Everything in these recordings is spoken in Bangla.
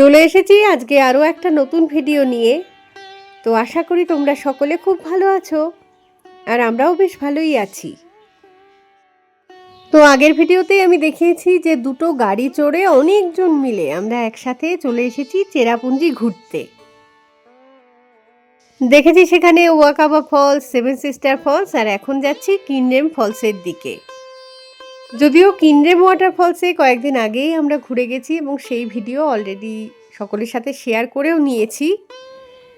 চলে এসেছি আজকে আরও একটা নতুন ভিডিও নিয়ে। তো আশা করি তোমরা সকলে খুব ভালো আছো আর আমরাও বেশ ভালোই আছি। তো আগের ভিডিওতেই আমি দেখিয়েছি যে দুটো গাড়ি চড়ে অনেকজন মিলে আমরা একসাথে চলে এসেছি চেরাপুঞ্জি ঘুরতে। দেখেছি সেখানে Wakaba falls, seven sister falls আর এখন যাচ্ছি কিনডেম ফলসের দিকে। যদিও কিনডেম ওয়াটার ফলসে কয়েকদিন আগেই আমরা ঘুরে গেছি এবং সেই ভিডিও অলরেডি সকলের সাথে শেয়ার করেও নিয়েছি।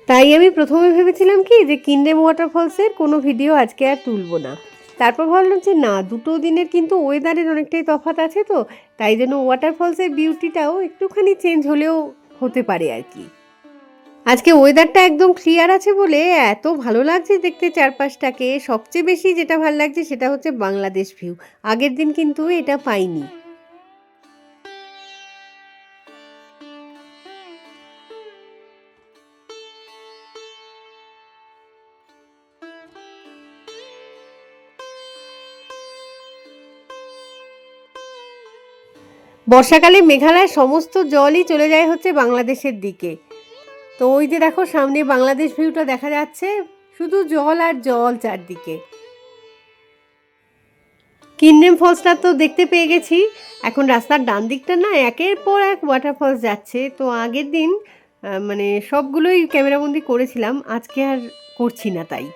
তাই আমি প্রথমে ভেবেছিলাম কি যে কিন্ডেম ওয়াটার ফলসের কোনো ভিডিও আজকে আর তুলবো না। তারপর ভাবলাম যে না, দুটো দিনের কিন্তু ওয়েদারের অনেকটাই তফাৎ আছে তো, তাই জন্য ওয়াটার ফলসের বিউটিটাও একটুখানি চেঞ্জ হলেও হতে পারে আর কি। আজকে ওয়েদারটা একদম ক্লিয়ার আছে বলে এত ভালো লাগছে দেখতে চারপাশটাকে। সবচেয়ে বেশি যেটা ভালো লাগছে সেটা হচ্ছে বাংলাদেশ ভিউ আগের দিন কিন্তু এটা পাইনি। বর্ষাকালে মেঘালয়ের সমস্ত জলই চলে যায় হচ্ছে বাংলাদেশের দিকে। তো ওই যে দেখো, সামনে বাংলাদেশ ভিউটা দেখা যাচ্ছে, শুধু জল আর জল চারদিকে। কিন্ডেম ফলসটা তো দেখতে পেয়ে গেছি। এখন রাস্তার ডান দিকটা না, একের পর এক ওয়াটারফলস যাচ্ছে। তো আগের দিন মানে সবগুলোই ক্যামেরাবন্দি করেছিলাম, আজকে আর করছি না তাই।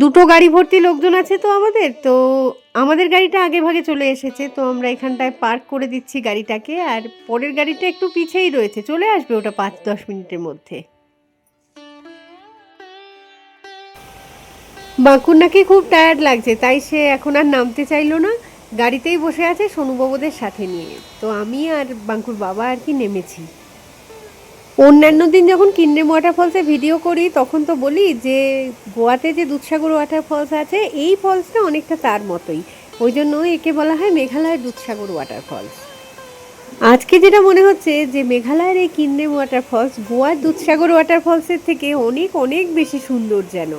দুটো গাড়ি ভর্তি লোকজন আছে তো আমাদের তো আমাদের গাড়িটা আগে ভাগে চলে এসেছে, তো আমরা এখানটায় পার্ক করে দিচ্ছি গাড়িটাকে, আর পরের গাড়িটা একটু পিছেই রয়েছে, চলে আসবে ওটা পাঁচ দশ মিনিটের মধ্যে। বাঁকুর নাকি খুব টায়ার্ড লাগছে, তাই সে এখন আর নামতে চাইলো না, গাড়িতেই বসে আছে সোনুবাবুদের সাথে নিয়ে, তো আমি আর বাঙ্কুর বাবা আর কি নেমেছি। অন্যান্য দিন যখন কিন্ডেম ওয়াটারফলসে ভিডিও করি, তখন তো বলি যে গোয়াতে যে দুধসাগর ওয়াটার ফলস আছে, এই ফলসটা অনেকটা তার মতোই। ওই জন্য একে বলা হয় মেঘালয়ের দুধসাগর ওয়াটারফলস। আজকে যেটা মনে হচ্ছে যে মেঘালয়ের এই কিন্ডেম ওয়াটারফলস গোয়ার দুধসাগর ওয়াটারফলসের থেকে অনেক অনেক বেশি সুন্দর যেন।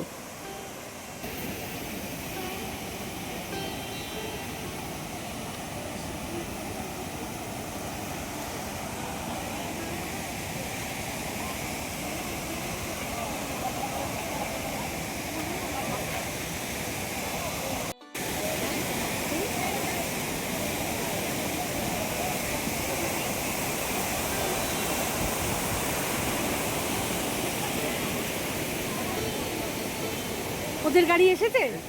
ওদের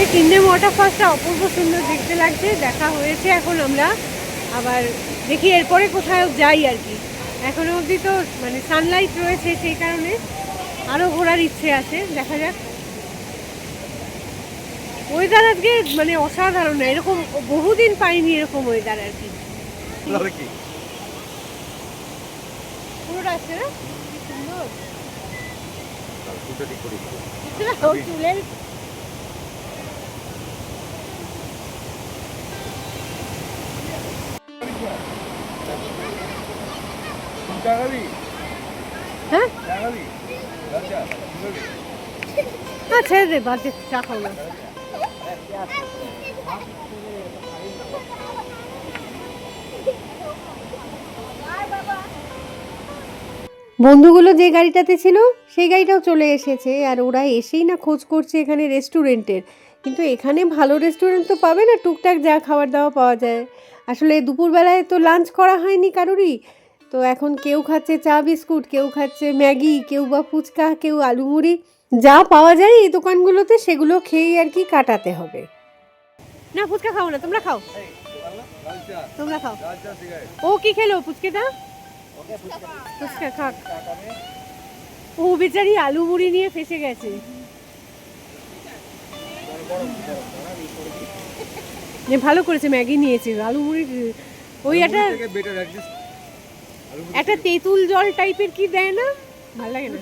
আজকে কিন্ডেম ওয়াটারফলসটা অপূর্ব সুন্দর দেখতে লাগছে দেখা হয়েছে এখন আমরা। আবার দেখি এরপরে কোথাও যাই আর কি। এখনও অবধি তো মানে সানলাইট রয়েছে সেই কারণে আরও ঘোরার ইচ্ছে আছে দেখা যাক। ওয়েদার আজকে মানে অসাধারণ না এরকম বহুদিন পাইনি এরকম ওয়েদার আর কি। তাহলে পুরোটা আসছে না? কি সুন্দর। চুলের হ্যাঁ? ছেড়ে দে চা খাও না। বন্ধুগুলো যে গাড়িটাতে ছিল সেই গাড়িটাও চলে এসেছে আর ওরা এসেই না খোঁজ করছে এখানে রেস্টুরেন্টের। কিন্তু এখানে ভালো রেস্টুরেন্ট তো পাবে না টুকটাক যা খাবার দাওয়া পাওয়া যায়। আসলে দুপুরবেলায় তো লাঞ্চ করা হয়নি কারোরই তো এখন কেউ খাচ্ছে চা বিস্কুট কেউ খাচ্ছে ম্যাগি কেউ বা ফুচকা কেউ আলু মুড়ি যা পাওয়া যায় এই দোকানগুলোতে সেগুলো খেয়েই আর কি কাটাতে হবে। না ফুচকা খাও না তোমরা খাও। তোমরা খাও। ও কি খেলো ফুচকেটা? ফুচকা খাক। ও বেচারি আলু মুড়ি নিয়ে ফেসে গেছে। ভালো করেছে ম্যাগি নিয়েছে আলু মুড়ি ওই একটা একটা তেঁতুল জল টাইপের কি দেয় না? ভালো লাগে না।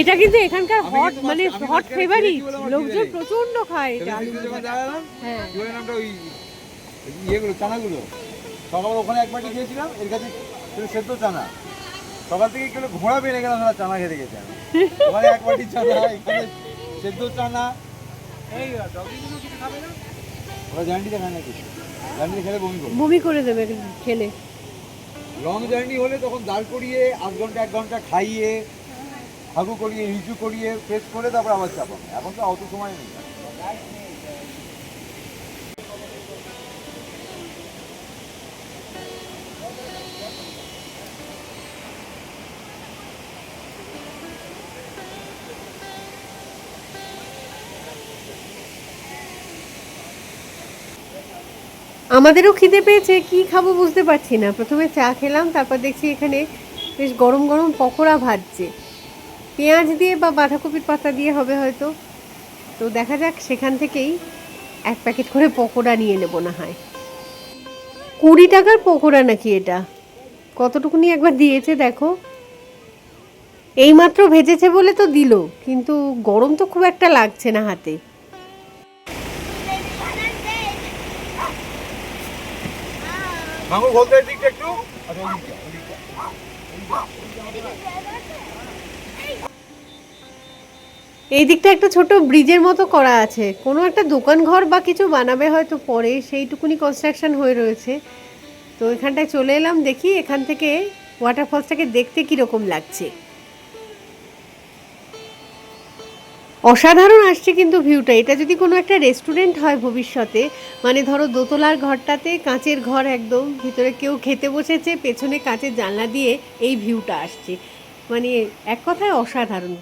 এটা কিন্তু এখানকার হট মানে হট ফেভারিট লোকজন প্রচণ্ড খায় এটা। হ্যাঁ। ওই ইয়েগুলো চানাগুলো? সকাল ওখানে এক বাটি খেয়েছিলাম এর কাছে সেদ্ধ চানা। সকাল থেকে একটু ঘোড়া বেড়ে গেলাম ওরা চানা খেতে গেছে ওখানে এক বাটি চানা এখানে সেদ্ধ চানা। এই ডগিগুলো কিছু খাবে না? ওরা জার্নিতে খায় না কিছু। জার্নিতে খেলে বমি করবে বমি করে দেবে খেলে। লং জার্নি হলে তখন দাঁড় করিয়ে আধ ঘণ্টা এক ঘণ্টা খাইয়ে হাগু করিয়ে রিচু করিয়ে ফ্রেশ করে তারপর আবার চাপানো এখন তো অত সময় নেই। আমাদেরও খিদে পেয়েছে, কি খাব বুঝতে পারছি না। প্রথমে চা খেলাম, তারপর দেখছি এখানে বেশ গরম গরম পকোড়া ভাজছে। পেঁয়াজ দিয়ে বা বাঁধাকপির পাতা দিয়ে হবে হয়তো। তো দেখা যাক, সেখান থেকেই এক প্যাকেট করে পকোড়া নিয়ে নেব না হয়। কুড়ি টাকার পকোড়া নাকি এটা? কতটুকুনি একবার দিয়েছে দেখো। এইমাত্র ভেজেছে বলে তো দিল, কিন্তু গরম তো খুব একটা লাগছে না হাতে। মাঙ্গুর দিকটা একটু। আচ্ছা এই দিকটা একটা ছোট ব্রিজের মতো করা আছে। কোনো একটা দোকান ঘর বা কিছু বানাবে হয়তো পরে, সেইটুকুনি কনস্ট্রাকশন হয়ে রয়েছে। তো এখানটায় চলে এলাম, দেখি এখান থেকে ওয়াটারফলসটাকে দেখতে কীরকম লাগছে। অসাধারণ আসছে কিন্তু ভিউটা। এটা যদি কোনো একটা রেস্টুরেন্ট হয় ভবিষ্যতে মানে ধরো দোতলার ঘরটাতে কাঁচের ঘর একদম, ভিতরে কেউ খেতে বসেছে, পেছনে কাঁচের জানলা দিয়ে এই ভিউটা আসছে। মানে এক কথায় অসাধারণ।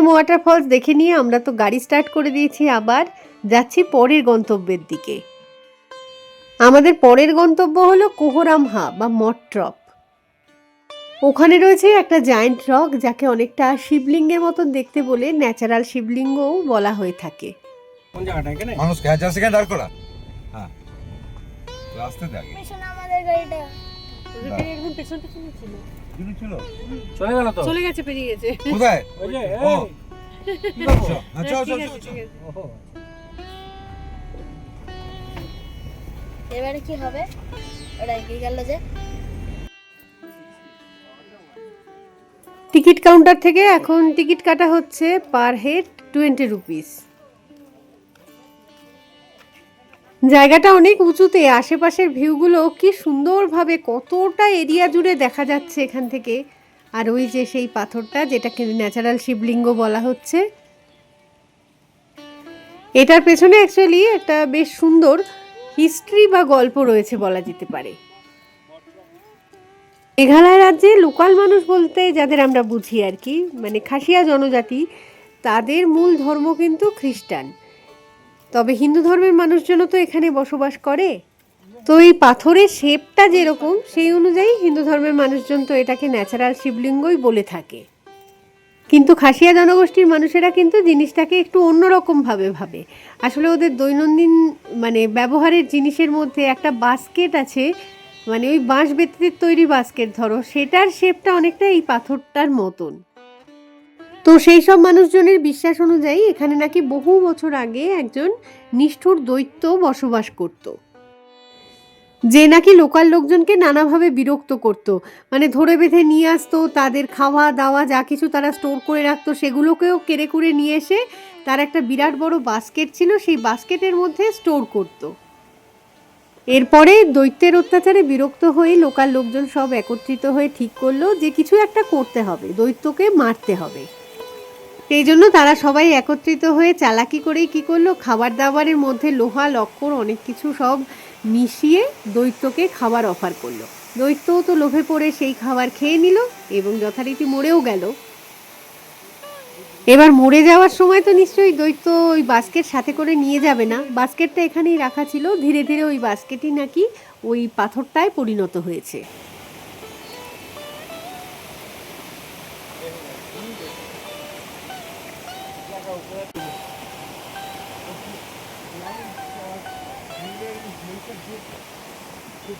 ইন্দ্রেম ওয়াটারফলস দেখে নিয়ে আমরা তো গাড়ি স্টার্ট করে দিয়েছি আবার যাচ্ছি পরের গন্তব্যের দিকে। আমাদের পরের গন্তব্য হলো কোহরামহা বা মট্রপ ওখানে রয়েছে একটা জায়েন্ট রক যাকে অনেকটা শিবলিঙ্গের মতন দেখতে বলে ন্যাচারাল শিবলিঙ্গও বলা হয়ে থাকে। কোন জায়গাটা এখানে? মানুষ কে হাজার সেকেন্ড দাঁড় করা। হ্যাঁ। রাস্তা দেখে পিছনে আমাদের গাড়িটা। একদম পেছন পেছনে ছিল। চলে গেল তো? চলে গেছে পেরিয়ে গেছে। কোথায়? ও। আচ্ছা এবারে কি হবে? ওরা এগিয়ে গেল যে। টিকিট কাউন্টার থেকে এখন টিকিট কাটা হচ্ছে পার হেড টোয়েন্টি রুপিস। জায়গাটা অনেক উঁচুতে, আশেপাশের ভিউগুলো কি সুন্দরভাবে কতটা এরিয়া জুড়ে দেখা যাচ্ছে এখান থেকে? আর ওই যে সেই পাথরটা, যেটাকে ন্যাচারাল শিবলিঙ্গ বলা হচ্ছে। এটার পেছনে অ্যাকচুয়ালি একটা বেশ সুন্দর হিস্ট্রি বা গল্প রয়েছে বলা যেতে পারে। মেঘালয় রাজ্যে লোকাল মানুষ বলতে যাদের আমরা বুঝি আর কি মানে খাসিয়া জনজাতি, তাদের মূল ধর্ম কিন্তু খ্রিস্টান। তবে হিন্দু ধর্মের মানুষজনও তো এখানে বসবাস করে। তো এই পাথরের শেপটা যেরকম, সেই অনুযায়ী হিন্দু ধর্মের মানুষজন তো এটাকে ন্যাচারাল শিবলিঙ্গই বলে থাকে। কিন্তু খাসিয়া জনগোষ্ঠীর মানুষেরা কিন্তু জিনিসটাকে একটু অন্যরকমভাবে ভাবে। আসলে ওদের দৈনন্দিন মানে ব্যবহারের জিনিসের মধ্যে একটা বাস্কেট আছে মানে ওই বাঁশ বেতের তৈরি বাস্কেট ধরো, সেটার শেপটা অনেকটা এই পাথরটার মতন। তো সেই সব মানুষজনের বিশ্বাস অনুযায়ী এখানে নাকি বহু বছর আগে একজন নিষ্ঠুর দৈত্য বসবাস করত, যে নাকি লোকাল লোকজনকে নানাভাবে বিরক্ত করত। মানে ধরে বেঁধে নিয়ে আসতো, তাদের খাওয়া দাওয়া যা কিছু তারা স্টোর করে রাখতো, সেগুলোকেও কেড়ে কুড়ে নিয়ে এসে তার একটা বিরাট বড় বাস্কেট ছিল, সেই বাস্কেটের মধ্যে স্টোর করতো। এরপরে দৈত্যের অত্যাচারে বিরক্ত হয়ে লোকাল লোকজন সব একত্রিত হয়ে ঠিক করল যে কিছু একটা করতে হবে, দৈত্যকে মারতে হবে। সেই জন্য তারা সবাই একত্রিত হয়ে চালাকি করেই কি করল? খাবার দাবারের মধ্যে লোহা, লক্কর, অনেক কিছু সব মিশিয়ে দৈত্যকে খাবার অফার করল। দৈত্যও তো লোভে পড়ে সেই খাবার খেয়ে নিল এবং যথারীতি মরেও গেল। এবার মরে যাওয়ার সময় তো নিশ্চয়ই দৈত্য ওই বাস্কেট সাথে করে নিয়ে যাবে না। বাস্কেটটা এখানেই রাখা ছিল। ধীরে ধীরে ওই বাস্কেটই নাকি ওই পাথরটায় পরিণত হয়েছে।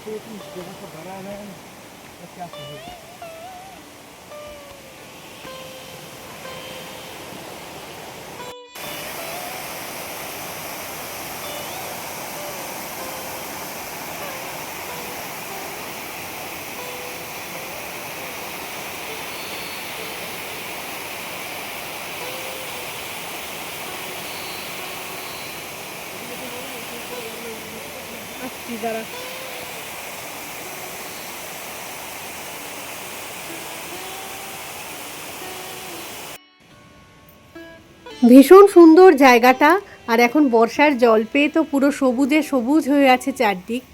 que com os para né? Aqui a. Gracias. ভীষণ সুন্দর জায়গাটা আর এখন বর্ষার জল পেয়ে তো পুরো সবুজে সবুজ হয়ে আছে চারদিক।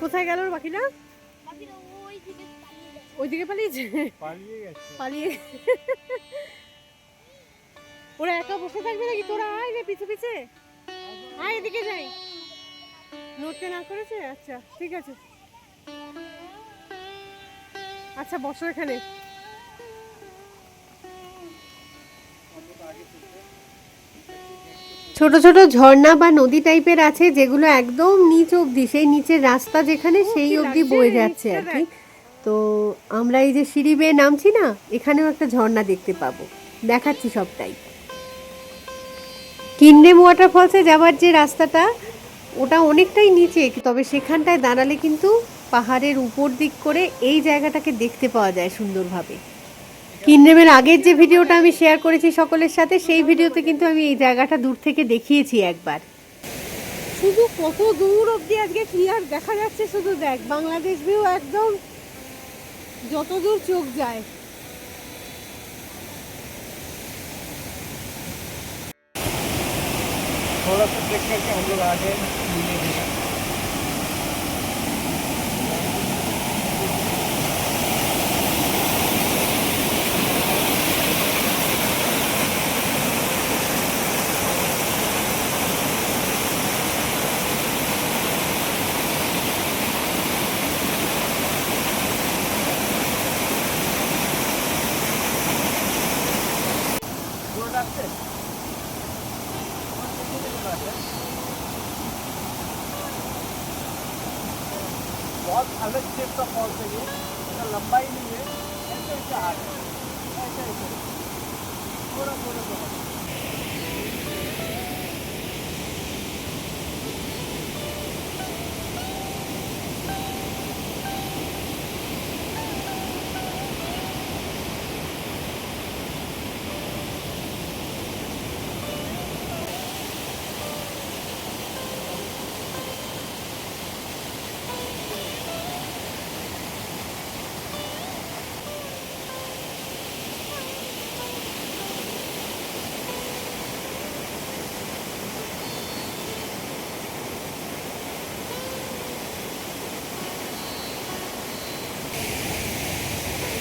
কোথায় গেল পাখিটা ওইদিকে পালিয়েছে? পালিয়ে ওরা একা বসে থাকবে নাকি? তোরা আয় রে পিছে পিছে। আয় এদিকে যাই। নড়তে না করেছে? আচ্ছা ঠিক আছে। আচ্ছা বসো এখানে। ছোট ছোট ঝর্ণা বা নদী টাইপের আছে যেগুলো একদম নিচ অবধি সেই নিচের রাস্তা যেখানে সেই অবধি বয়ে যাচ্ছে আর কি। তো আমরা এই যে সিঁড়ি বেয়ে নামছি না এখানেও একটা ঝর্ণা দেখতে পাবো। দেখাচ্ছি সবটাই। কিন্ডেম ওয়াটারফলসে যাওয়ার যে রাস্তাটা ওটা অনেকটাই নিচে তবে সেখানটায় দাঁড়ালে কিন্তু পাহাড়ের উপর দিক করে এই জায়গাটাকে দেখতে পাওয়া যায় সুন্দরভাবে। কিন্ডেমের আগের যে ভিডিওটা আমি শেয়ার করেছি সকলের সাথে সেই ভিডিওতে কিন্তু আমি এই জায়গাটা দূর থেকে দেখিয়েছি একবার শুধু কত দূর অবধি আজকে ক্লিয়ার দেখা যাচ্ছে শুধু দেখ বাংলাদেশ ভিউ একদম যত দূর চোখ যায় थोड़ा सा देख करके हम लोग आगे मिले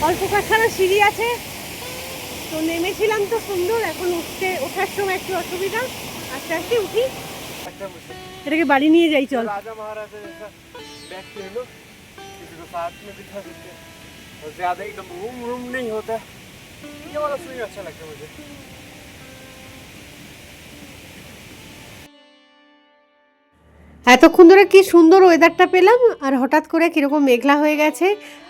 অল্প কাছাড়া সিঁড়ি আছে তো নেমেছিলাম তো সুন্দর এখন উঠতে ওঠার সময় একটু অসুবিধা আস্তে আস্তে উঠি এটাকে বাড়ি নিয়ে যাই চল राजा महाराजा जैसा बैठ के लो किसी को साथ में बिठा सकते हैं और ज्यादा एकदम रूम रूम नहीं होता है ये वाला स्विंग अच्छा लगता है मुझे এতক্ষণ ধরে কি সুন্দর ওয়েদারটা পেলাম আর হঠাৎ করে কীরকম মেঘলা হয়ে গেছে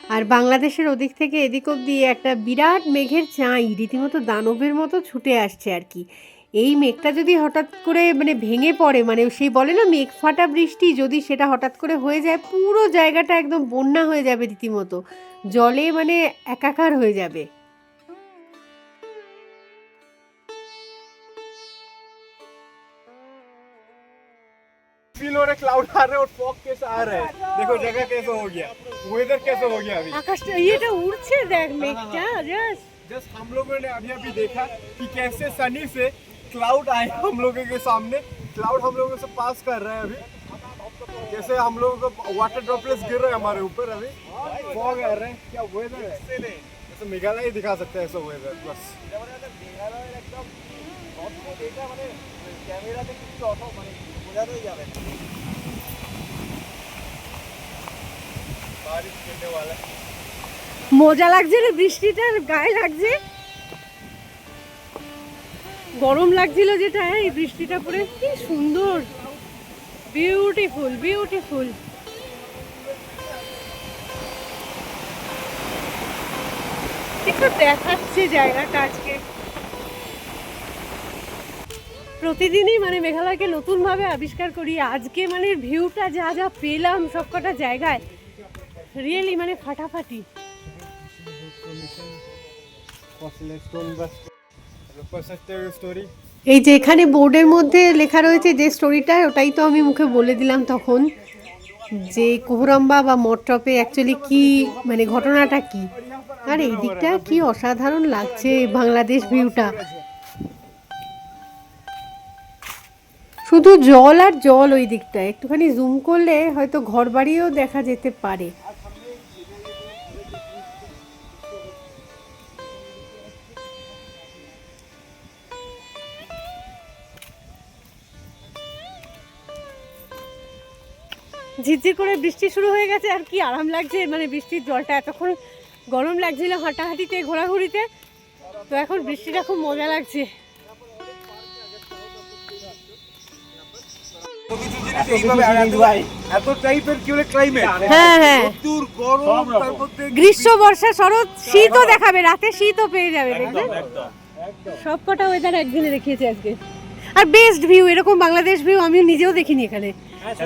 আর বাংলাদেশের ওদিক থেকে এদিক অব্দি একটা বিরাট মেঘের চাঁই রীতিমতো দানবের মতো ছুটে আসছে আর কি। এই মেঘটা যদি হঠাৎ করে মানে ভেঙে পড়ে মানে সেই বলে না মেঘ ফাটা বৃষ্টি, যদি সেটা হঠাৎ করে হয়ে যায়, পুরো জায়গাটা একদম বন্যা হয়ে যাবে রীতিমতো। জলে মানে একাকার হয়ে যাবে। फील हो रहा है क्लाउड आ रहे हैं और फॉग कैसे आ रहा है देखो जगह कैसे हो गया वेदर कैसे हो गया अभी আকাশটা ইয়েটা উড়ছে দেখ মেঘটা জাস্ট जस्ट हम लोगों ने अभी अभी देखा कि कैसे सनी से क्लाउड आए हम लोगों के सामने क्लाउड हम लोगों से पास कर रहे हैं अभी जैसे हम लोगों को वाटर ड्रॉपलेट्स गिर रहे हैं हमारे ऊपर अभी फॉग आ रहे हैं क्या वेदर है जैसे मेघालय ही दिखा सकता है ऐसा वेदर बस बारिश মজা লাগছে রে বৃষ্টিটার গায়ে লাগছে। গরম লাগছিল যেটা, এই বৃষ্টিটা পরে কি সুন্দর। বিউটিফুল বিউটিফুল একটু দেখাচ্ছে জায়গাটা আজকে। প্রতিদিনই মানে মেঘালয়কে নতুনভাবে আবিষ্কার করি। আজকে মানে ভিউটা যা যা পেলাম সবকটা জায়গায় রিয়েলি মানে ফাটাফাটি। এই যে এখানে বোর্ডের মধ্যে লেখা রয়েছে যে স্টোরিটা ওটাই তো আমি মুখে বলে দিলাম তখন, যে কোহরাম্বা বা মট্রপে অ্যাকচুয়ালি কি মানে ঘটনাটা কি? আর এই দিকটা কি অসাধারণ লাগছে, বাংলাদেশ ভিউটা শুধু জল আর জল ওই দিকটা একটুখানি জুম করলে হয়তো ঘর বাড়িও দেখা যেতে পারে। ঝিরঝির করে বৃষ্টি শুরু হয়ে গেছে, আর কি আরাম লাগছে। মানে বৃষ্টির জলটা এতক্ষণ গরম লাগছিল হাঁটাহাঁটিতে, ঘোরাঘুরিতে। তো এখন বৃষ্টিটা খুব মজা লাগছে। গ্রীষ্ম বর্ষা শরৎ শীতও দেখাবে রাতে শীতও পেয়ে যাবে সব কটা ওয়েদার একদিনে দেখিয়েছে আজকে। আর বেস্ট ভিউ এরকম বাংলাদেশ ভিউ আমিও নিজেও দেখিনি এখানে।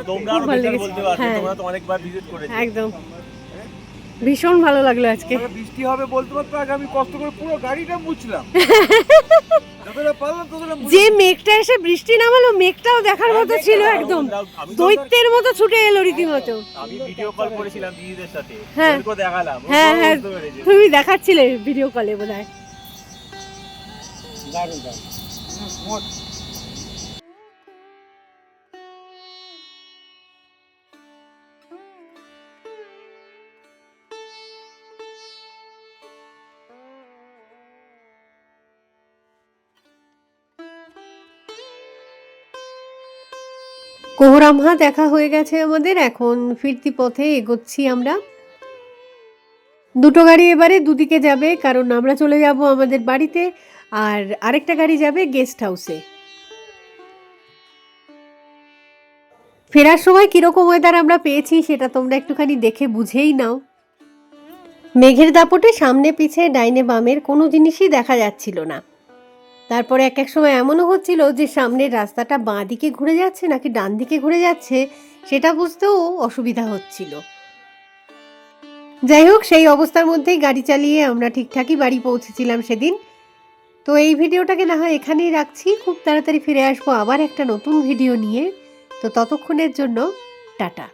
খুব ভালো লেগেছে। বলতে পারবে হ্যাঁ। তোমরা তো অনেকবার ভিজিট করেছ। একদম। ভীষণ ভালো লাগল আজকে। মানে বৃষ্টি হবে বলতে পারতো আগে আমি কষ্ট করে পুরো গাড়িটা মুছলাম। যে মেঘটা এসে বৃষ্টি নামালো মেঘটাও দেখার মতো ছিল একদম। দৈত্যের মতো ছুটে এলো রীতিমতো। আমি ভিডিও কল করেছিলাম দিদিদের সাথে। হ্যাঁ। দেখালাম। হ্যাঁ হ্যাঁ। তুমি দেখাচ্ছিলে ভিডিও কলে বোধহয়। দারুণ দারুণ। কোহরামহা দেখা হয়ে গেছে আমাদের। এখন ফিরতি পথে এগোচ্ছি আমরা। দুটো গাড়ি এবারে দুদিকে যাবে, কারণ আমরা চলে যাব আমাদের বাড়িতে, আর আরেকটা গাড়ি যাবে গেস্ট হাউসে ফেরার সময় কীরকম ওয়েদার আমরা পেয়েছি সেটা তোমরা একটুখানি দেখে বুঝেই নাও। মেঘের দাপটে সামনে পিছে ডাইনে বামের কোনো জিনিসই দেখা যাচ্ছিল না। তারপরে এক এক সময় এমনও হচ্ছিল যে সামনের রাস্তাটা বাঁ দিকে ঘুরে যাচ্ছে নাকি ডান দিকে ঘুরে যাচ্ছে, সেটা বুঝতেও অসুবিধা হচ্ছিল। যাই হোক, সেই অবস্থার মধ্যেই গাড়ি চালিয়ে আমরা ঠিকঠাকই বাড়ি পৌঁছেছিলাম সেদিন। তো এই ভিডিওটাকে না হয় এখানেই রাখছি। খুব তাড়াতাড়ি ফিরে আসব আবার একটা নতুন ভিডিও নিয়ে। তো ততক্ষণের জন্য, টাটা।